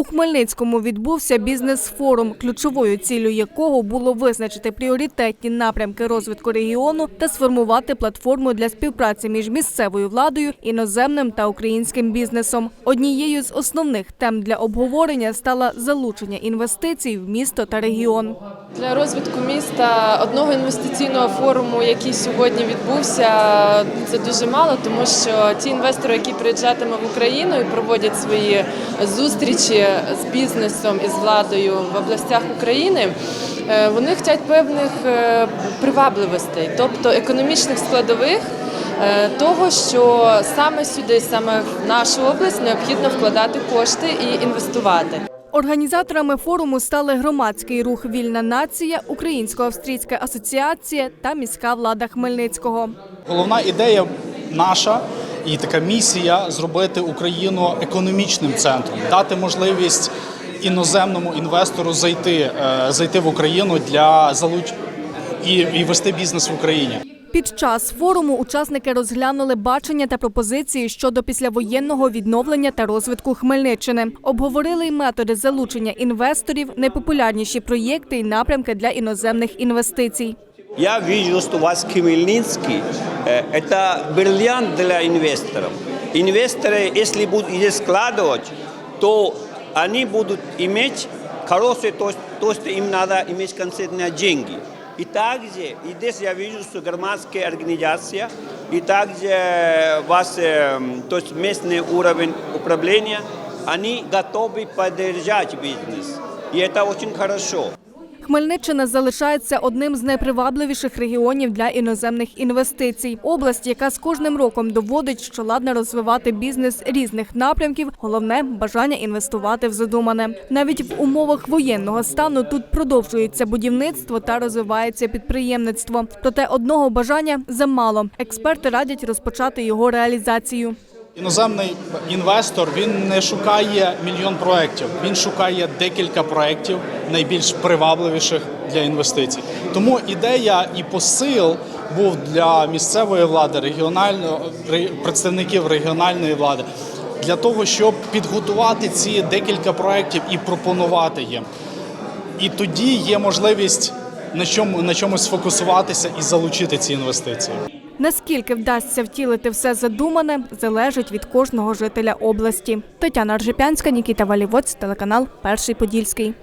У Хмельницькому відбувся бізнес-форум, ключовою ціллю якого було визначити пріоритетні напрямки розвитку регіону та сформувати платформу для співпраці між місцевою владою, іноземним та українським бізнесом. Однією з основних тем для обговорення стало залучення інвестицій в місто та регіон. Для розвитку міста одного інвестиційного форуму, який сьогодні відбувся, це дуже мало, тому що ті інвестори, які приїжджатимуть в Україну і проводять свої зустрічі з бізнесом і з владою в областях України, е, вони хочуть певних е, привабливостей, тобто економічних складових. е, Того, що саме сюди, саме в нашу область, необхідно вкладати кошти і інвестувати. Організаторами форуму стали громадський рух Вільна нація, Українсько-австрійська асоціація та міська влада Хмельницького. Головна ідея наша і така місія зробити Україну економічним центром, дати можливість іноземному інвестору зайти, е, зайти в Україну для залуч і, і вести бізнес в Україні. Під час форуму учасники розглянули бачення та пропозиції щодо післявоєнного відновлення та розвитку Хмельниччини. Обговорили й методи залучення інвесторів, найпопулярніші проєкти і напрямки для іноземних інвестицій. Я вижу, что вас Хмельницкий э, – это бриллиант для инвесторов. Инвесторы, если будут здесь складывать, то они будут иметь хорошие, то, то, что им надо иметь конкретные деньги. И также, и здесь я вижу, что громадская организация, и также вас, э, то есть местный уровень управления, они готовы поддержать бизнес. И это очень хорошо. Хмельниччина залишається одним з найпривабливіших регіонів для іноземних інвестицій. Область, яка з кожним роком доводить, що ладна розвивати бізнес різних напрямків, головне бажання інвестувати в задумане. Навіть в умовах воєнного стану тут продовжується будівництво та розвивається підприємництво. Проте одного бажання замало. Експерти радять розпочати його реалізацію. Іноземний інвестор він не шукає мільйон проєктів, він шукає декілька проєктів найбільш привабливіших для інвестицій. Тому ідея і посил був для місцевої влади, регіонального представників регіональної влади для того, щоб підготувати ці декілька проєктів і пропонувати їм. І тоді є можливість на чому на чомусь сфокусуватися і залучити ці інвестиції. Наскільки вдасться втілити все задумане, залежить від кожного жителя області. Тетяна Ржепянська, Нікіта Валівоць, телеканал Перший Подільський.